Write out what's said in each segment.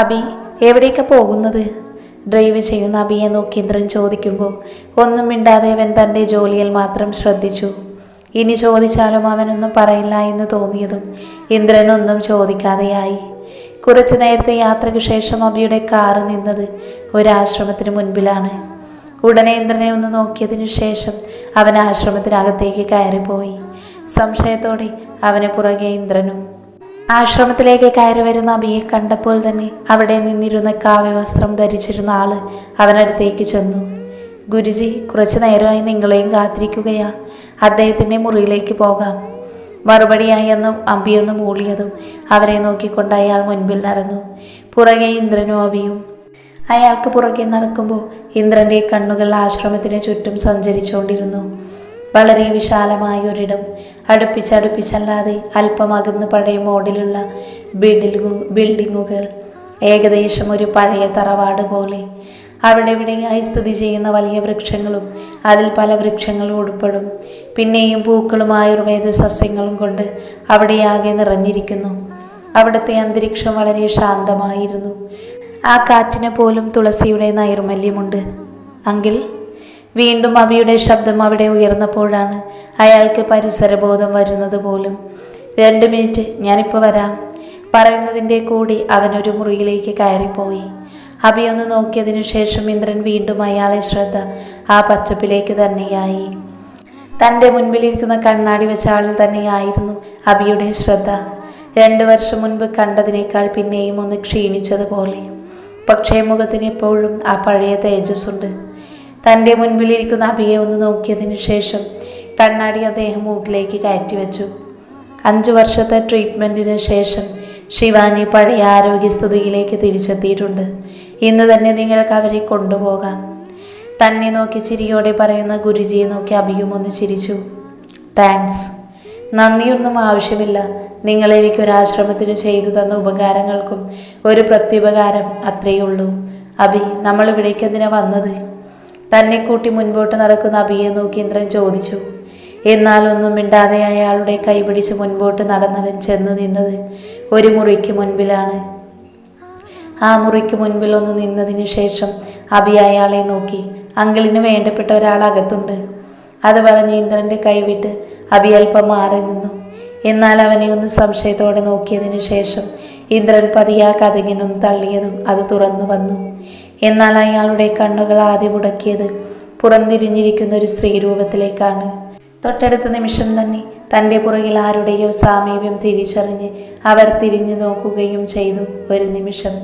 അബി എവിടേക്കാ പോകുന്നത്? ഡ്രൈവ് ചെയ്യുന്ന അബിയെ നോക്കി ഇന്ദ്രൻ ചോദിക്കുമ്പോൾ ഒന്നും മിണ്ടാതെ അവൻ തന്റെ ജോലിയിൽ മാത്രം ശ്രദ്ധിച്ചു. ഇനി ചോദിച്ചാലും അവനൊന്നും പറയില്ല എന്ന് തോന്നിയതും ഇന്ദ്രൻ ഒന്നും ചോദിക്കാതെയായി. കുറച്ചു നേരത്തെ യാത്രയ്ക്ക് ശേഷം അബിയുടെ കാറ് നിന്നത് ഒരാശ്രമത്തിന് മുൻപിലാണ്. ഉടനെ ഇന്ദ്രനെ ഒന്ന് നോക്കിയതിനു ശേഷം അവൻ ആശ്രമത്തിനകത്തേക്ക് കയറിപ്പോയി. സംശയത്തോടെ അവന് പുറകെ ഇന്ദ്രനും ആശ്രമത്തിലേക്ക് കയറി വരുന്ന അബിയെ കണ്ടപ്പോൾ തന്നെ അവിടെ നിന്നിരുന്ന കാവ്യവസ്ത്രം ധരിച്ചിരുന്ന ആൾ അവനടുത്തേക്ക് ചെന്നു. ഗുരുജി കുറച്ചു നേരമായി നിങ്ങളെയും കാത്തിരിക്കുകയാ. അദ്ദേഹത്തിന്റെ മുറിയിലേക്ക് പോകാം. മറുപടിയായി അന്ന് അമ്പിയൊന്നും മൂളിയതും അവരെ നോക്കിക്കൊണ്ട് അയാൾ മുൻപിൽ നടന്നു. പുറകെ ഇന്ദ്രനും അബിയും. അയാൾക്ക് പുറകെ നടക്കുമ്പോൾ ഇന്ദ്രന്റെ കണ്ണുകൾ ആശ്രമത്തിന് ചുറ്റും സഞ്ചരിച്ചുകൊണ്ടിരുന്നു. വളരെ വിശാലമായ ഒരിടം അടുപ്പിച്ചടുപ്പിച്ചല്ലാതെ അല്പം അകന്ന് പഴയ മോഡിലുള്ള ബിൽഡിംഗു ബിൽഡിങ്ങുകൾ ഏകദേശം ഒരു പഴയ തറവാട് പോലെ. അവിടെ ഇവിടെയായി സ്ഥിതി ചെയ്യുന്ന വലിയ വൃക്ഷങ്ങളും അതിൽ പല വൃക്ഷങ്ങളും ഉൾപ്പെടും. പിന്നെയും പൂക്കളും ആയുർവേദ സസ്യങ്ങളും കൊണ്ട് അവിടെയാകെ നിറഞ്ഞിരിക്കുന്നു. അവിടുത്തെ അന്തരീക്ഷം വളരെ ശാന്തമായിരുന്നു. ആ കാറ്റിനെ പോലും തുളസിയുടെ നൈർമല്യമുണ്ട്. അങ്കിൽ വീണ്ടും അബിയുടെ ശബ്ദം അവിടെ ഉയർന്നപ്പോഴാണ് അയാൾക്ക് പരിസരബോധം വരുന്നത് പോലും. രണ്ട് മിനിറ്റ് ഞാനിപ്പോൾ വരാം. പറയുന്നതിന്റെ കൂടി അവനൊരു മുറിയിലേക്ക് കയറിപ്പോയി. അബി ഒന്ന് നോക്കിയതിനു ശേഷം ഇന്ദ്രൻ വീണ്ടും അയാളെ ശ്രദ്ധ ആ പച്ചപ്പിലേക്ക് തന്നെയായി. തന്റെ മുൻപിലിരിക്കുന്ന കണ്ണാടി വെച്ച ആളിൽ തന്നെയായിരുന്നു അബിയുടെ ശ്രദ്ധ. രണ്ടു വർഷം മുൻപ് കണ്ടതിനേക്കാൾ പിന്നെയും ഒന്ന് ക്ഷീണിച്ചതുപോലെ. പക്ഷേ മുഖത്തിന് എപ്പോഴും ആ പഴയ തേജസ്സുണ്ട്. തന്റെ മുൻപിലിരിക്കുന്ന അബിയെ ഒന്ന് നോക്കിയതിന് ശേഷം കണ്ണാടി അദ്ദേഹം മൂക്കിലേക്ക് കയറ്റിവെച്ചു അഞ്ചു വർഷത്തെ ട്രീറ്റ്മെന്റിന് ശേഷം ശിവാനി പഴയ ആരോഗ്യസ്ഥിതിയിലേക്ക് തിരിച്ചെത്തിയിട്ടുണ്ട്. ഇന്ന് തന്നെ നിങ്ങൾക്ക് അവരെ കൊണ്ടുപോകാം. തന്നെ നോക്കി ചിരിയോടെ പറയുന്ന ഗുരുജിയെ നോക്കി അഭിയും ഒന്ന് ചിരിച്ചു. താങ്ക്സ് നന്ദിയൊന്നും ആവശ്യമില്ല. നിങ്ങൾ എനിക്കൊരാശ്രമത്തിന് ചെയ്തു തന്ന ഉപകാരങ്ങൾക്കും ഒരു പ്രത്യുപകാരം അത്രയേ ഉള്ളൂ. അഭി നമ്മൾ ഇവിടേക്ക് എന്തിനാ വന്നത്? തന്നെ കൂട്ടി മുൻപോട്ട് നടക്കുന്ന അഭിയെ നോക്കി ഇന്ദ്രൻ ചോദിച്ചു എന്നാൽ ഒന്നും മിണ്ടാതെ അയാളുടെ കൈപിടിച്ച് മുൻപോട്ട് നടന്നവൻ ചെന്ന് നിന്നത് ഒരു മുറിക്ക് മുൻപിലാണ്. ആ മുറിക്ക് മുൻപിൽ ഒന്ന് നിന്നതിനു ശേഷം അബി അയാളെ നോക്കി അങ്കിളിന് വേണ്ടപ്പെട്ട ഒരാൾ അകത്തുണ്ട്. അത് പറഞ്ഞ് ഇന്ദ്രന്റെ കൈവിട്ട് അബി അല്പം മാറി നിന്നു. എന്നാൽ അവനെ ഒന്ന് സംശയത്തോടെ നോക്കിയതിനു ശേഷം ഇന്ദ്രൻ പതിയാ കഥകിനൊന്ന് തള്ളിയതും അത് തുറന്നു വന്നു. എന്നാൽ അയാളുടെ കണ്ണുകൾ ആദ്യം മുടക്കിയത് പുറംതിരിഞ്ഞിരിക്കുന്ന ഒരു സ്ത്രീ രൂപത്തിലേക്കാണ്. തൊട്ടടുത്ത നിമിഷം തന്നെ തന്റെ പുറകിൽ ആരുടെയോ സാമീപ്യം തിരിച്ചറിഞ്ഞ് അവർ തിരിഞ്ഞു നോക്കുകയും ചെയ്തു. ഒരു നിമിഷം.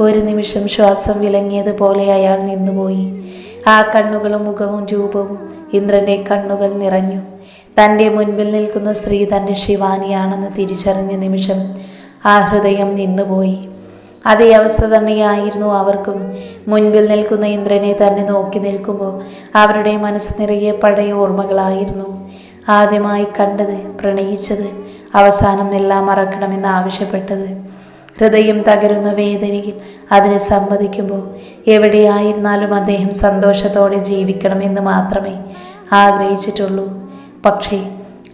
ഒരു നിമിഷം ശ്വാസം വിലങ്ങിയതുപോലെ അയാൾ നിന്നുപോയി. ആ കണ്ണുകളും മുഖവും രൂപവും ഇന്ദ്രന്റെ കണ്ണുകൾ നിറഞ്ഞു. തന്റെ മുൻപിൽ നിൽക്കുന്ന സ്ത്രീ തന്റെ ശിവാനിയാണെന്ന് തിരിച്ചറിഞ്ഞ നിമിഷം ആ ഹൃദയം നിന്നുപോയി. അതേ അവസ്ഥ തന്നെയായിരുന്നു അവർക്കും. മുൻപിൽ നിൽക്കുന്ന ഇന്ദ്രനെ തന്നെ നോക്കി നിൽക്കുമ്പോൾ അവരുടെ മനസ്സ് നിറയെ പഴയ ഓർമ്മകളായിരുന്നു. ആദ്യമായി കണ്ടത് പ്രണയിച്ചത് അവസാനം എല്ലാം മറക്കണമെന്ന് ആവശ്യപ്പെട്ടത്. ഹൃദയം തകരുന്ന വേദനയിൽ അതിന് സമ്മതിക്കുമ്പോൾ എവിടെയായിരുന്നാലും അദ്ദേഹം സന്തോഷത്തോടെ ജീവിക്കണമെന്ന് മാത്രമേ ആഗ്രഹിച്ചിട്ടുള്ളൂ. പക്ഷേ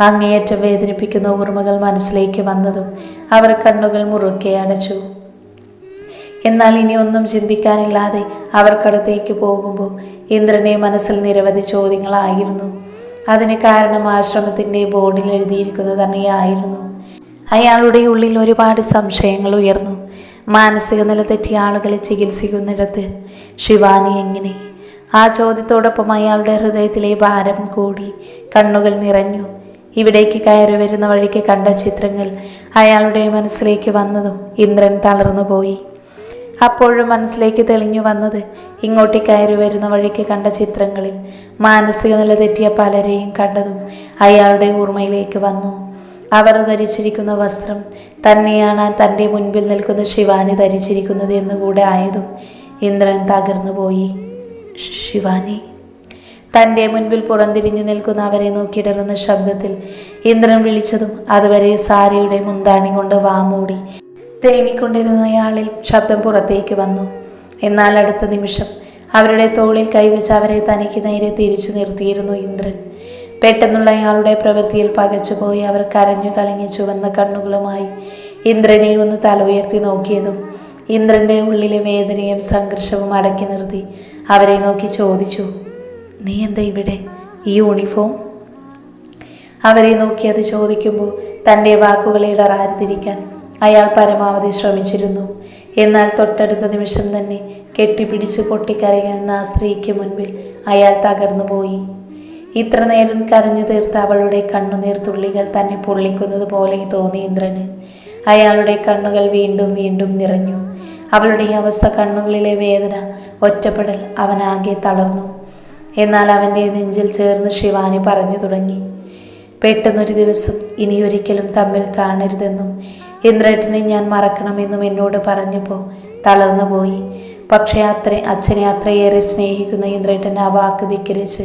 അങ്ങേയറ്റം വേദനിപ്പിക്കുന്ന ഓർമ്മകൾ മനസ്സിലേക്ക് വന്നതും അവർ കണ്ണുകൾ മുറുക്കെ അടച്ചു. എന്നാൽ ഇനി ഒന്നും ചിന്തിക്കാനില്ലാതെ അവർക്കടുത്തേക്ക് പോകുമ്പോൾ ഇന്ദ്രനെ മനസ്സിൽ നിരവധി ചോദ്യങ്ങളായിരുന്നു. അതിന് കാരണം ആശ്രമത്തിന്റെ ബോർഡിൽ എഴുതിയിരിക്കുന്നത് തന്നെയായിരുന്നു. അയാളുടെ ഉള്ളിൽ ഒരുപാട് സംശയങ്ങൾ ഉയർന്നു. മാനസിക നില തെറ്റിയ ആളുകളെ ചികിത്സിക്കുന്നിടത്ത് ശിവാനി എങ്ങനെ? ആ ചോദ്യത്തോടൊപ്പം അയാളുടെ ഹൃദയത്തിലെ ഭാരം കൂടി കണ്ണുകൾ നിറഞ്ഞു. ഇവിടേക്ക് കയറി വരുന്ന വഴിക്ക് കണ്ട ചിത്രങ്ങൾ അയാളുടെ മനസ്സിലേക്ക് വന്നതും ഇന്ദ്രൻ തളർന്നുപോയി. അപ്പോഴും മനസ്സിലേക്ക് തെളിഞ്ഞു വന്നത് ഇങ്ങോട്ട് കയറി വരുന്ന വഴിക്ക് കണ്ട ചിത്രങ്ങളിൽ. മാനസിക നില തെറ്റിയ പലരെയും കണ്ടതും അയാളുടെ ഓർമ്മയിലേക്ക് വന്നു. അവർ ധരിച്ചിരിക്കുന്ന വസ്ത്രം തന്നെയാണ് തന്റെ മുൻപിൽ നിൽക്കുന്ന ശിവാനി ധരിച്ചിരിക്കുന്നത് എന്നുകൂടെ ആയതും ഇന്ദ്രൻ തകർന്നു പോയി. ശിവാനി. തന്റെ മുൻപിൽ പുറംതിരിഞ്ഞു നിൽക്കുന്ന അവരെ നോക്കിയിടറുന്ന ശബ്ദത്തിൽ ഇന്ദ്രൻ വിളിച്ചതും അതുവരെ സാരിയുടെ മുന്താണി കൊണ്ട് വാമൂടി തേങ്ങിക്കൊണ്ടിരുന്നയാളിൽ ശബ്ദം പുറത്തേക്ക് വന്നു. എന്നാൽ അടുത്ത നിമിഷം അവരുടെ തോളിൽ കൈവച്ച് അവരെ തനിക്ക് നേരെ തിരിച്ചു നിർത്തിയിരുന്നു ഇന്ദ്രൻ. പെട്ടെന്നുള്ള അയാളുടെ പ്രവൃത്തിയിൽ പകച്ചുപോയി അവർ കരഞ്ഞു കലങ്ങി ചുവന്ന കണ്ണുകളുമായി ഇന്ദ്രനെ ഒന്ന് തല ഉയർത്തി നോക്കിയതും ഇന്ദ്രന്റെ ഉള്ളിലെ വേദനയും സംഘർഷവും അടക്കി നിർത്തി അവരെ നോക്കി ചോദിച്ചു നീ എന്താ ഇവിടെ? ഈ യൂണിഫോം? അവരെ നോക്കി അത് ചോദിക്കുമ്പോൾ തന്റെ വാക്കുകളെ ഇടറാതിരിക്കാൻ അയാൾ പരമാവധി ശ്രമിച്ചിരുന്നു. എന്നാൽ തൊട്ടടുത്ത നിമിഷം തന്നെ കെട്ടിപ്പിടിച്ച് പൊട്ടിക്കരയുന്ന ആ സ്ത്രീക്ക് മുൻപിൽ അയാൾ തകർന്നു പോയി. ഇത്ര നേരം കരഞ്ഞു തീർത്ത അവളുടെ കണ്ണുനീർ തുള്ളികൾ തന്നെ പൊള്ളിക്കുന്നത് പോലെ തോന്നി ഇന്ദ്രന്. അയാളുടെ കണ്ണുകൾ വീണ്ടും വീണ്ടും നിറഞ്ഞു. അവളുടെ ഈ അവസ്ഥ കണ്ണുകളിലെ വേദന ഒറ്റപ്പെടൽ അവനാകെ തളർന്നു. എന്നാൽ അവന്റെ നെഞ്ചിൽ ചേർന്ന് ശിവാനി പറഞ്ഞു തുടങ്ങി. പെട്ടെന്നൊരു ദിവസം ഇനിയൊരിക്കലും തമ്മിൽ കാണരുതെന്നും ഇന്ദ്രേട്ടനെ ഞാൻ മറക്കണമെന്നും എന്നോട് പറഞ്ഞപ്പോൾ തളർന്നു പോയി. പക്ഷേ അത്ര അച്ഛനെ അത്രയേറെ സ്നേഹിക്കുന്ന ഇന്ദ്രേട്ടൻ ആ വാക്ക് ധിക്കരിച്ച്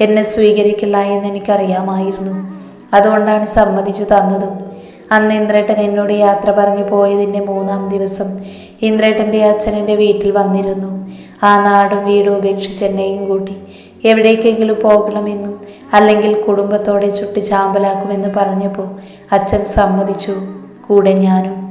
എന്നെ സ്വീകരിക്കില്ല എന്ന് എനിക്കറിയാമായിരുന്നു. അതുകൊണ്ടാണ് സമ്മതിച്ചു തന്നതും. അന്ന് ഇന്ദ്രേട്ടൻ എന്നോട് യാത്ര പറഞ്ഞു പോയതിന്റെ മൂന്നാം ദിവസം ഇന്ദ്രേട്ടന്റെ അച്ഛൻ എന്റെ വീട്ടിൽ വന്നിരുന്നു. ആ നാടും വീടും ഉപേക്ഷിച്ച് എന്നെയും കൂട്ടി. എവിടേക്കെങ്കിലും പോകണമെന്നും അല്ലെങ്കിൽ കുടുംബത്തോടെ ചുട്ടി ചാമ്പലാക്കുമെന്ന് പറഞ്ഞപ്പോൾ അച്ഛൻ സമ്മതിച്ചു. കൂടെ ഞാനും.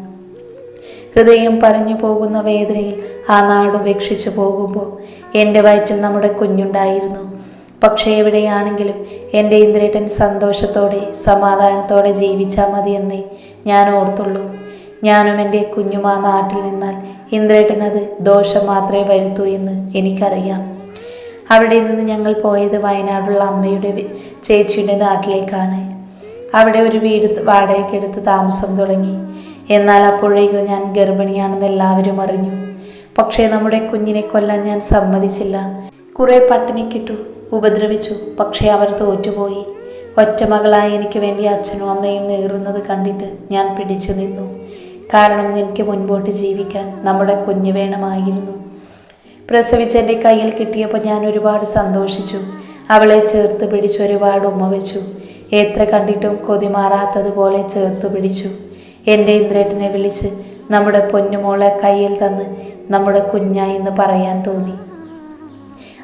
ഹൃദയം പറഞ്ഞു പോകുന്ന വേദനയിൽ ആ നാട് ഉപേക്ഷിച്ചു പോകുമ്പോൾ എന്റെ വയറ്റിൽ നമ്മുടെ കുഞ്ഞുണ്ടായിരുന്നു. പക്ഷേ എവിടെയാണെങ്കിലും എന്റെ ഇന്ദ്രേട്ടൻ സന്തോഷത്തോടെ സമാധാനത്തോടെ ജീവിച്ചാൽ മതിയെന്നേ ഞാൻ ഓർത്തുള്ളൂ. ഞാനും എന്റെ കുഞ്ഞും ആ നാട്ടിൽ നിന്നാൽ ഇന്ദ്രേട്ടൻ അത് ദോഷം മാത്രമേ വരുത്തൂ എന്ന് എനിക്കറിയാം. അവിടെ നിന്ന് ഞങ്ങൾ പോയത് വയനാടുള്ള അമ്മയുടെ ചേച്ചിയുടെ നാട്ടിലേക്കാണ്. അവിടെ ഒരു വീട് വാടകയ്ക്കെടുത്ത് താമസം തുടങ്ങി. എന്നാൽ അപ്പോഴേക്കും ഞാൻ ഗർഭിണിയാണെന്ന് എല്ലാവരും അറിഞ്ഞു. പക്ഷേ നമ്മുടെ കുഞ്ഞിനെ കൊല്ലാൻ ഞാൻ സമ്മതിച്ചില്ല. കുറെ പട്ടിണി കിട്ടു ഉപദ്രവിച്ചു പക്ഷേ അവർ തോറ്റുപോയി. ഒറ്റമകളായി എനിക്ക് വേണ്ടി അച്ഛനും അമ്മയും നേറുന്നത് കണ്ടിട്ട് ഞാൻ പിടിച്ചു നിന്നു. കാരണം എനിക്ക് മുൻപോട്ട് ജീവിക്കാൻ നമ്മുടെ കുഞ്ഞ് വേണമായിരുന്നു. പ്രസവിച്ച് എന്റെ കയ്യിൽ കിട്ടിയപ്പോൾ ഞാൻ ഒരുപാട് സന്തോഷിച്ചു. അവളെ ചേർത്ത് പിടിച്ച് ഒരുപാട് ഉമ്മ വെച്ചു. എത്ര കണ്ടിട്ടും കൊതി മാറാത്തതുപോലെ ചേർത്ത് പിടിച്ചു. എന്റെ ഇന്ദ്രേട്ടനെ വിളിച്ച് നമ്മുടെ പൊന്നുമോളെ കയ്യിൽ തന്ന് നമ്മുടെ കുഞ്ഞായി എന്ന് പറയാൻ തോന്നി.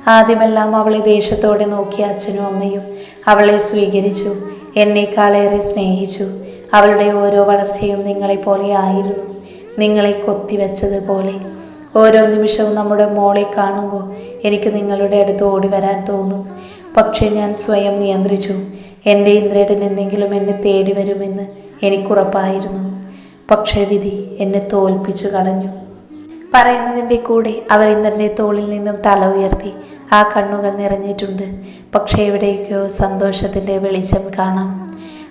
ആദ്യമെല്ലാം അവളെ ദേഷ്യത്തോടെ നോക്കിയ അച്ഛനും അമ്മയും അവളെ സ്വീകരിച്ചു എന്നേക്കാളേറെ സ്നേഹിച്ചു. അവളുടെ ഓരോ വളർച്ചയും നിങ്ങളെപ്പോലെ ആയിരുന്നു നിങ്ങളെ കൊത്തിവെച്ചതുപോലെ ഓരോ നിമിഷവും നമ്മുടെ മോളെ കാണുമ്പോൾ എനിക്ക് നിങ്ങളുടെ അടുത്ത് ഓടി വരാൻ തോന്നും. പക്ഷേ ഞാൻ സ്വയം നിയന്ത്രിച്ചു എന്റെ ഇന്ദ്രയുടെ എന്തെങ്കിലും എന്നെ തേടി വരുമെന്ന് എനിക്കുറപ്പായിരുന്നു. പക്ഷേ വിധി എന്നെ തോൽപ്പിച്ചു കളഞ്ഞു. പറയുന്നതിന്റെ കൂടെ അവർ ഇന്ദ്രന്റെ തോളിൽ നിന്നും തല ഉയർത്തി. ആ കണ്ണുകൾ നിറഞ്ഞിട്ടുണ്ട്. പക്ഷേ എവിടേക്കോ സന്തോഷത്തിന്റെ വെളിച്ചം കാണാം.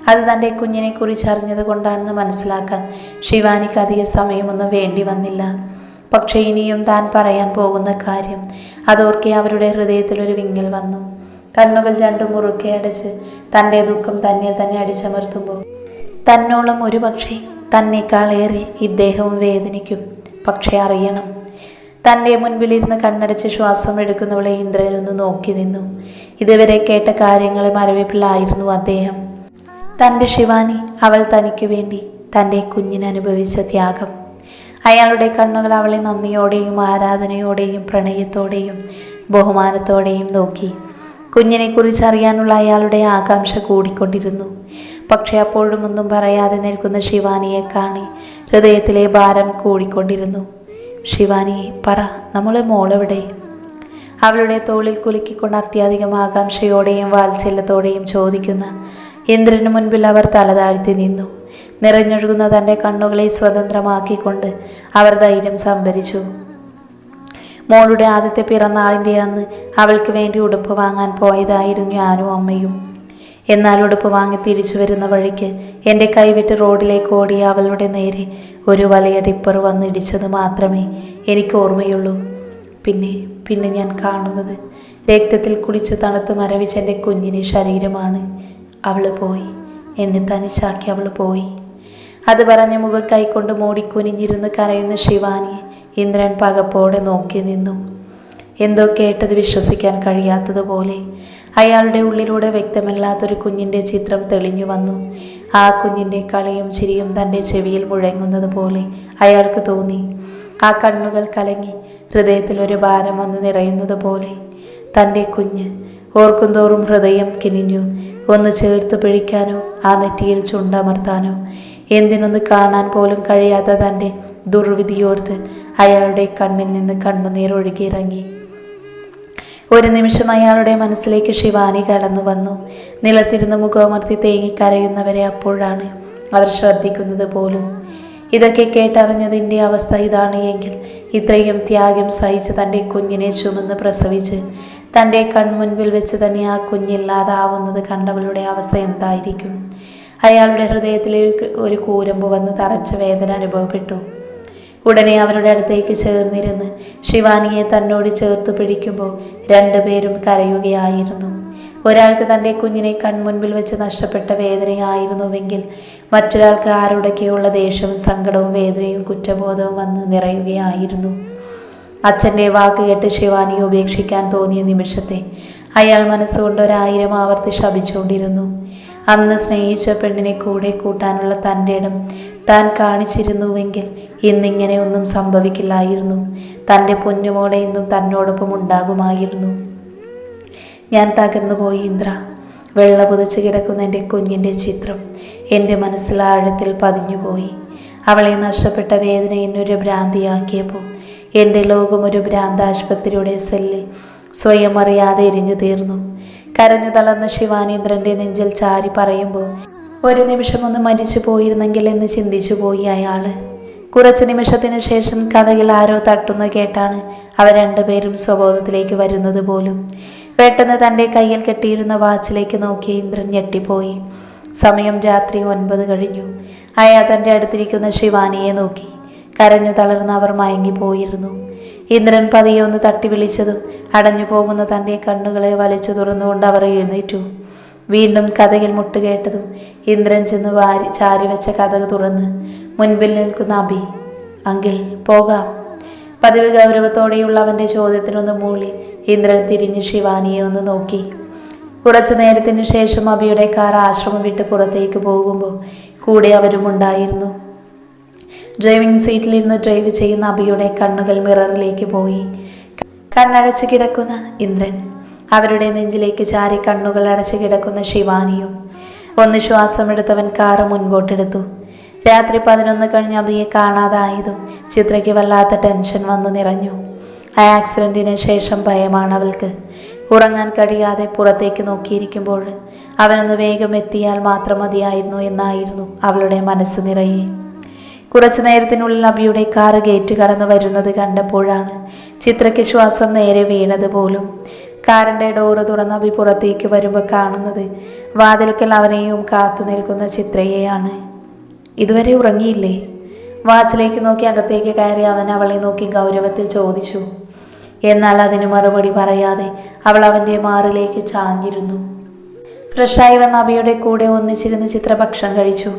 അത് തന്റെ കുഞ്ഞിനെ കുറിച്ച് അറിഞ്ഞത് കൊണ്ടാണെന്ന് മനസ്സിലാക്കാൻ ശിവാനിക്ക് അധിക സമയമൊന്നും വേണ്ടി വന്നില്ല. പക്ഷേ ഇനിയും താൻ പറയാൻ പോകുന്ന കാര്യം അതോർക്കെ അവരുടെ ഹൃദയത്തിൽ ഒരു വിങ്ങൽ വന്നു. കണ്ണുകൾ രണ്ടും മുറുക്കെ അടച്ച് തന്റെ ദുഃഖം തന്നിൽ തന്നെ അടിച്ചമർത്തുമ്പോൾ തന്നോളം ഒരു പക്ഷേ തന്നെക്കാളേറെ ഇദ്ദേഹവും വേദനിക്കും. പക്ഷേ അറിയണം തന്റെ മുൻപിലിരുന്ന് കണ്ണടച്ച് ശ്വാസം എടുക്കുന്നവളെ ഇന്ദ്രനൊന്ന് നോക്കി നിന്നു. ഇതുവരെ കേട്ട കാര്യങ്ങളെ മരവിപ്പിലായിരുന്നു അദ്ദേഹം. തന്റെ ശിവാനി അവൾ തനിക്ക് വേണ്ടി തന്റെ കുഞ്ഞിന് അനുഭവിച്ച ത്യാഗം. അയാളുടെ കണ്ണുകൾ അവളെ നന്ദിയോടെയും ആരാധനയോടെയും പ്രണയത്തോടെയും ബഹുമാനത്തോടെയും നോക്കി. കുഞ്ഞിനെക്കുറിച്ച് അറിയാനുള്ള അയാളുടെ ആകാംക്ഷ കൂടിക്കൊണ്ടിരുന്നു. പക്ഷെ അപ്പോഴും ഒന്നും പറയാതെ നിൽക്കുന്ന ശിവാനിയെ കാണി ഹൃദയത്തിലെ ഭാരം കൂടിക്കൊണ്ടിരുന്നു. ശിവാനി പറ നമ്മളെ മോളെവിടെ? അവളുടെ തോളിൽ കുലുക്കിക്കൊണ്ട് അത്യധികം ആകാംക്ഷയോടെയും വാത്സല്യത്തോടെയും ചോദിക്കുന്ന ഇന്ദ്രന് മുൻപിൽ അവർ തലതാഴ്ത്തി നിന്നു. നിറഞ്ഞൊഴുകുന്ന തന്റെ കണ്ണുകളെ സ്വതന്ത്രമാക്കിക്കൊണ്ട് അവർ ധൈര്യം സംഭരിച്ചു. മോളുടെ ആദ്യത്തെ പിറന്നാളിന്റെ അന്ന് അവൾക്ക് വേണ്ടി ഉടുപ്പ് വാങ്ങാൻ പോയതായിരുന്നു ഞാനും അമ്മയും. എന്നാൽ ഉടുപ്പ് വാങ്ങി തിരിച്ചു വരുന്ന വഴിക്ക് എന്റെ കൈവിട്ട് റോഡിലേക്ക് ഓടിയ അവളുടെ നേരെ ഒരു വലിയ ടിപ്പർ വന്നിടിച്ചത് മാത്രമേ എനിക്ക് ഓർമ്മയുള്ളൂ. പിന്നെ പിന്നെ ഞാൻ കാണുന്നത് രക്തത്തിൽ കുളിച്ച് തണുത്ത് മരവിച്ച എന്റെ കുഞ്ഞിന്റെ ശരീരമാണ്. അവൾ പോയി. എന്നെ തനിച്ചാക്കി അവൾ പോയി. അത് പറഞ്ഞ് മുഖം കൈക്കൊണ്ട് മൂടിക്കുനിഞ്ഞിരുന്ന് കരയുന്ന ശിവാനിയെ ഇന്ദ്രൻ പകപ്പോടെ നോക്കി നിന്നു. എന്തോ കേട്ടത് വിശ്വസിക്കാൻ കഴിയാത്തതുപോലെ അയാളുടെ ഉള്ളിലൂടെ വ്യക്തമല്ലാത്തൊരു കുഞ്ഞിന്റെ ചിത്രം തെളിഞ്ഞു വന്നു. ആ കുഞ്ഞിന്റെ കളിയും ചിരിയും തന്റെ ചെവിയിൽ മുഴങ്ങുന്നത് പോലെ അയാൾക്ക് തോന്നി. ആ കണ്ണുകൾ കലങ്ങി ഹൃദയത്തിൽ ഒരു ഭാരം വന്ന് നിറയുന്നത് പോലെ. തന്റെ കുഞ്ഞ് ഓർക്കുന്തോറും ഹൃദയം കിനിഞ്ഞു. ഒന്ന് ചേർത്ത് പിടിക്കാനോ ആ നെറ്റിയിൽ ചുണ്ടമർത്താനോ എന്തിനൊന്ന് കാണാൻ പോലും കഴിയാത്ത തന്റെ ദുർവിധിയോർത്ത് അയാളുടെ കണ്ണിൽ നിന്ന് കണ്ണുനീർ ഒഴുകിയിറങ്ങി ഒരു നിമിഷം അയാളുടെ മനസ്സിലേക്ക് ശിവാനി കടന്നു വന്നു. നിലത്തിരുന്ന് മുഖമർത്തി തേങ്ങിക്കരയുന്നവരെ അപ്പോഴാണ് അവർ ശ്രദ്ധിക്കുന്നത് പോലും. ഇതൊക്കെ കേട്ടറിഞ്ഞതിന്റെ അവസ്ഥ ഇതാണ് എങ്കിൽ ഇത്രയും ത്യാഗം സഹിച്ച് തന്റെ കുഞ്ഞിനെ ചുമന്ന് പ്രസവിച്ച് തന്റെ കൺമുൻപിൽ വെച്ച് തന്നെ ആ കുഞ്ഞില്ലാതാവുന്നത് കണ്ടവളുടെ അവസ്ഥ എന്തായിരിക്കും? അയാളുടെ ഹൃദയത്തിലേക്ക് ഒരു കൂരമ്പ് വന്ന് തറച്ച വേദന അനുഭവപ്പെട്ടു. ഉടനെ അവരുടെ അടുത്തേക്ക് ചേർന്നിരുന്ന് ശിവാനിയെ തന്നോട് ചേർത്ത് പിടിക്കുമ്പോൾ രണ്ടുപേരും കരയുകയായിരുന്നു. ഒരാൾക്ക് തന്റെ കുഞ്ഞിനെ കൺമുൻപിൽ വെച്ച് നഷ്ടപ്പെട്ട വേദനയായിരുന്നുവെങ്കിൽ മറ്റൊരാൾക്ക് ആരോടൊക്കെയുള്ള ദേഷ്യവും സങ്കടവും വേദനയും കുറ്റബോധവും വന്ന് നിറയുകയായിരുന്നു. അച്ഛന്റെ വാക്ക് കേട്ട് ശിവാനിയെ ഉപേക്ഷിക്കാൻ തോന്നിയ നിമിഷത്തെ അയാൾ മനസ്സുകൊണ്ട് ഒരായിരം ആവർത്തി ശപിച്ചുകൊണ്ടിരുന്നു. അന്ന് സ്നേഹിച്ച പെണ്ണിനെ കൂടെ കൂട്ടാനുള്ള തന്റെ ഇടം താൻ കാണിച്ചിരുന്നുവെങ്കിൽ ഇന്നിങ്ങനെ ഒന്നും സംഭവിക്കില്ലായിരുന്നു. തന്റെ പൊന്നുമോളെ ഇന്നും തന്നോടൊപ്പം ഉണ്ടാകുമായിരുന്നു. ഞാൻ തകർന്നു പോയി ഇന്ദ്ര. വെള്ള പുതച്ച് കിടക്കുന്ന എന്റെ കുഞ്ഞിന്റെ ചിത്രം എന്റെ മനസ്സിൽ ആഴത്തിൽ പതിഞ്ഞുപോയി. അവളെ നഷ്ടപ്പെട്ട വേദന എന്നൊരു ഭ്രാന്തിയാക്കിയപ്പോൾ എന്റെ ലോകം ഒരു ഭ്രാന്താശുപത്രിയുടെ സെല്ലിൽ സ്വയം അറിയാതെ എരിഞ്ഞു തീർന്നു കരഞ്ഞു തളർന്ന ശിവാനേന്ദ്രന്റെ നെഞ്ചിൽ ചാരി പറയുമ്പോൾ ഒരു നിമിഷം ഒന്ന് മരിച്ചു പോയിരുന്നെങ്കിൽ എന്ന് ചിന്തിച്ചു പോയി അയാൾ കുറച്ച് നിമിഷത്തിനു ശേഷം കഥയിൽ ആരോ തട്ടുന്ന കേട്ടാണ് അവർ രണ്ടുപേരും സ്വബോധത്തിലേക്ക് വരുന്നത് പോലും. പെട്ടെന്ന് തന്റെ കയ്യിൽ കെട്ടിയിരുന്ന വാച്ചിലേക്ക് നോക്കി ഇന്ദ്രൻ ഞെട്ടിപ്പോയി. സമയം രാത്രി ഒൻപത് കഴിഞ്ഞു. അയാൾ തന്റെ അടുത്തിരിക്കുന്ന ശിവാനിയെ നോക്കി. കരഞ്ഞു തളർന്ന് അവർ മയങ്ങിപ്പോയിരുന്നു. ഇന്ദ്രൻ പതിയെ ഒന്ന് തട്ടി വിളിച്ചതും അടഞ്ഞു പോകുന്ന തന്റെ കണ്ണുകളെ വലിച്ചു തുറന്നുകൊണ്ട് അവർ എഴുന്നേറ്റു. വീണ്ടും കഥകിൽ മുട്ടുകേട്ടതും ഇന്ദ്രൻ ചെന്ന് വാരി ചാരി വെച്ച കഥക് തുറന്ന് മുൻപിൽ നിൽക്കുന്ന അബി അങ്കിൾ പോകാം. പതിവ് ഗൗരവത്തോടെയുള്ള അവന്റെ ചോദ്യത്തിനൊന്ന് മൂളി ഇന്ദ്രൻ തിരിഞ്ഞ് ശിവാനിയെ ഒന്ന് നോക്കി. കുറച്ചു നേരത്തിനു ശേഷം അബിയുടെ കാർ ആശ്രമം വിട്ട് പുറത്തേക്ക് പോകുമ്പോൾ കൂടെ അവരും ഉണ്ടായിരുന്നു. ഡ്രൈവിംഗ് സീറ്റിലിരുന്ന് ഡ്രൈവ് ചെയ്യുന്ന അബിയുടെ കണ്ണുകൾ മിററിലേക്ക് പോയി. കണ്ണടച്ച് കിടക്കുന്ന ഇന്ദ്രൻ അവരുടെ നെഞ്ചിലേക്ക് ചാരി കണ്ണുകൾ അടച്ചു കിടക്കുന്ന ശിവാനിയും ഒന്ന് ശ്വാസമെടുത്തവൻ കാറ് മുൻപോട്ടെടുത്തു. രാത്രി പതിനൊന്ന് കഴിഞ്ഞ് അബിയെ കാണാതായതും ചിത്രയ്ക്ക് വല്ലാത്ത ടെൻഷൻ വന്നു നിറഞ്ഞു. ആ ശേഷം ഭയമാണ് അവൾക്ക്. ഉറങ്ങാൻ കഴിയാതെ പുറത്തേക്ക് നോക്കിയിരിക്കുമ്പോൾ അവനൊന്ന് വേഗം എത്തിയാൽ മാത്രം മതിയായിരുന്നു എന്നായിരുന്നു അവളുടെ മനസ്സ് നിറയെ. കുറച്ചു നേരത്തിനുള്ളിൽ അബിയുടെ കാറ് ഗേറ്റ് കടന്നു വരുന്നത് കണ്ടപ്പോഴാണ് ചിത്രയ്ക്ക് ശ്വാസം നേരെ വീണതുപോലും കാറിന്റെ ഡോറ് തുറന്ന് അഭി പുറത്തേക്ക് വരുമ്പോൾ കാണുന്നത് വാതിൽക്കൽ അവനെയും കാത്തു നിൽക്കുന്ന ചിത്രയെയാണ്. ഇതുവരെ ഉറങ്ങിയില്ലേ? വാച്ചിലേക്ക് നോക്കി അകത്തേക്ക് കയറി അവൻ അവളെ നോക്കി ഗൗരവത്തിൽ ചോദിച്ചു. എന്നാൽ അതിന് മറുപടി പറയാതെ അവൾ അവന്റെ മാറിലേക്ക് ചാഞ്ഞിരുന്നു. ഫ്രഷായി വന്ന അബിയുടെ കൂടെ ഒന്നിച്ചിരുന്ന് ചിത്ര ഭക്ഷണം കഴിച്ചു.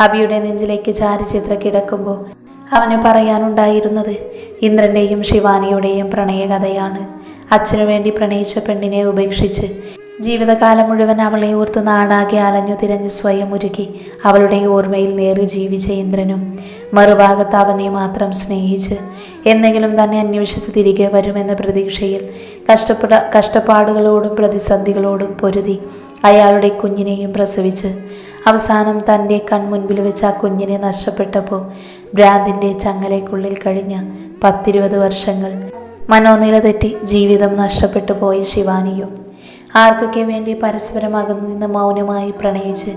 അബിയുടെ നെഞ്ചിലേക്ക് ചാരി ചിത്ര കിടക്കുമ്പോൾ അവന് പറയാനുണ്ടായിരുന്നത് ഇന്ദ്രന്റെയും ശിവാനിയുടെയും പ്രണയകഥയാണ്. അച്ഛനു വേണ്ടി പ്രണയിച്ച പെണ്ണിനെ ഉപേക്ഷിച്ച് ജീവിതകാലം മുഴുവൻ അവളെ ഓർത്ത് നാടാകെ അലഞ്ഞു തിരഞ്ഞ് സ്വയം ഒരുക്കി അവളുടെ ഓർമ്മയിൽ നേറി ജീവിച്ച ഇന്ദ്രനും മറുഭാഗത്ത് അവനെ മാത്രം സ്നേഹിച്ച് എന്തെങ്കിലും തന്നെ അന്വേഷിച്ച് തിരികെ വരുമെന്ന പ്രതീക്ഷയിൽ കഷ്ടപ്പെട കഷ്ടപ്പാടുകളോടും പ്രതിസന്ധികളോടും പൊരുതി അയാളുടെ കുഞ്ഞിനെയും പ്രസവിച്ച് അവസാനം തന്റെ കൺമുൻപിൽ വെച്ച് ആ കുഞ്ഞിനെ നഷ്ടപ്പെട്ടപ്പോൾ ഭ്രാന്തിന്റെ ചങ്ങലയ്ക്കുള്ളിൽ കഴിഞ്ഞ പത്തിരുപത് വർഷങ്ങൾ മനോനില തെറ്റി ജീവിതം നഷ്ടപ്പെട്ടു പോയ ശിവാനിയും ആർക്കൊക്കെ വേണ്ടി പരസ്പരം അകന്നു നിന്ന് മൗനമായി പ്രണയിച്ച്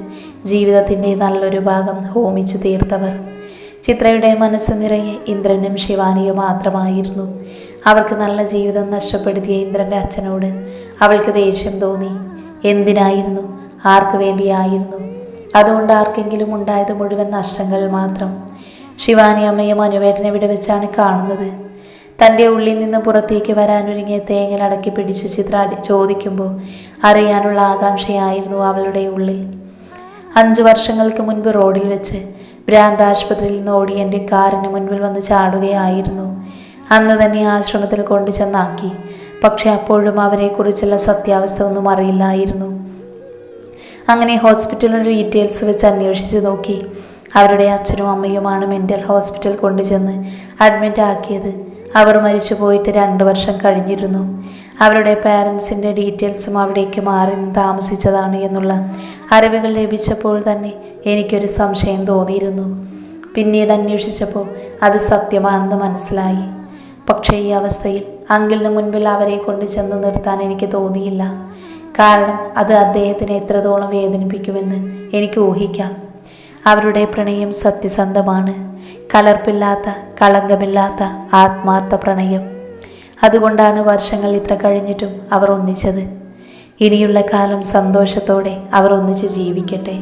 ജീവിതത്തിന്റെ നല്ലൊരു ഭാഗം ഹോമിച്ചു തീർത്തവർ. ചിത്രയുടെ മനസ്സ് നിറയെ ഇന്ദ്രനും ശിവാനിയും മാത്രമായിരുന്നു. അവർക്ക് നല്ല ജീവിതം നഷ്ടപ്പെടുത്തിയ ഇന്ദ്രന്റെ അച്ഛനോട് അവൾക്ക് ദേഷ്യം തോന്നി. എന്തിനായിരുന്നു? ആർക്കു വേണ്ടിയായിരുന്നു? അതുകൊണ്ട് ആർക്കെങ്കിലും ഉണ്ടായത് മുഴുവൻ നഷ്ടങ്ങൾ മാത്രം ശിവാനി അമ്മയും അനുവേട്ടനെ ഇവിടെ വെച്ചാണ് കാണുന്നത്. തന്റെ ഉള്ളിൽ നിന്ന് പുറത്തേക്ക് വരാനൊരുങ്ങിയ തേങ്ങൽ അടക്കി പിടിച്ച് ചിത്ര ചോദിക്കുമ്പോൾ അറിയാനുള്ള ആകാംക്ഷയായിരുന്നു അവളുടെ ഉള്ളിൽ. അഞ്ചു വർഷങ്ങൾക്ക് മുൻപ് റോഡിൽ വെച്ച് ഭ്രാന്താശുപത്രിയിൽ നിന്ന് ഓടി എന്റെ കാറിന് മുൻപിൽ വന്ന് ചാടുകയായിരുന്നു. അന്ന് തന്നെ ആശ്രമത്തിൽ കൊണ്ടു ചെന്നാക്കി. പക്ഷെ അപ്പോഴും അവരെക്കുറിച്ചുള്ള സത്യാവസ്ഥ ഒന്നും അറിയില്ലായിരുന്നു. അങ്ങനെ ഹോസ്പിറ്റലിന്റെ ഡീറ്റെയിൽസ് വെച്ച് അന്വേഷിച്ച് നോക്കി. അവരുടെ അച്ഛനും അമ്മയുമാണ് മെന്റൽ ഹോസ്പിറ്റൽ കൊണ്ടുചെന്ന് അഡ്മിറ്റ് ആക്കിയത്. അവർ മരിച്ചു പോയിട്ട് രണ്ട് വർഷം കഴിഞ്ഞിരുന്നു. അവരുടെ പാരൻസിന്റെ ഡീറ്റെയിൽസും അവിടേക്ക് മാറി താമസിച്ചതാണ് എന്നുള്ള അറിവുകൾ ലഭിച്ചപ്പോൾ തന്നെ എനിക്കൊരു സംശയം തോന്നിയിരുന്നു. പിന്നീട് അന്വേഷിച്ചപ്പോൾ അത് സത്യമാണെന്ന് മനസ്സിലായി. പക്ഷേ ഈ അവസ്ഥയിൽ അങ്കിളിന് മുൻപിൽ അവരെ കൊണ്ട് ചെന്ന് നിർത്താൻ എനിക്ക് തോന്നിയില്ല. കാരണം അത് അദ്ദേഹത്തിന് എത്രത്തോളം വേദനിപ്പിക്കുമെന്ന് എനിക്ക് ഊഹിക്കാം. അവരുടെ പ്രണയം സത്യസന്ധമാണ്. കലർപ്പില്ലാത്ത കളങ്കമില്ലാത്ത ആത്മാർത്ഥ പ്രണയം. അതുകൊണ്ടാണ് വർഷങ്ങൾ ഇത്ര കഴിഞ്ഞിട്ടും അവർ ഒന്നിച്ചത്. ഇനിയുള്ള കാലം സന്തോഷത്തോടെ അവർ ഒന്നിച്ച് ജീവിക്കട്ടെ.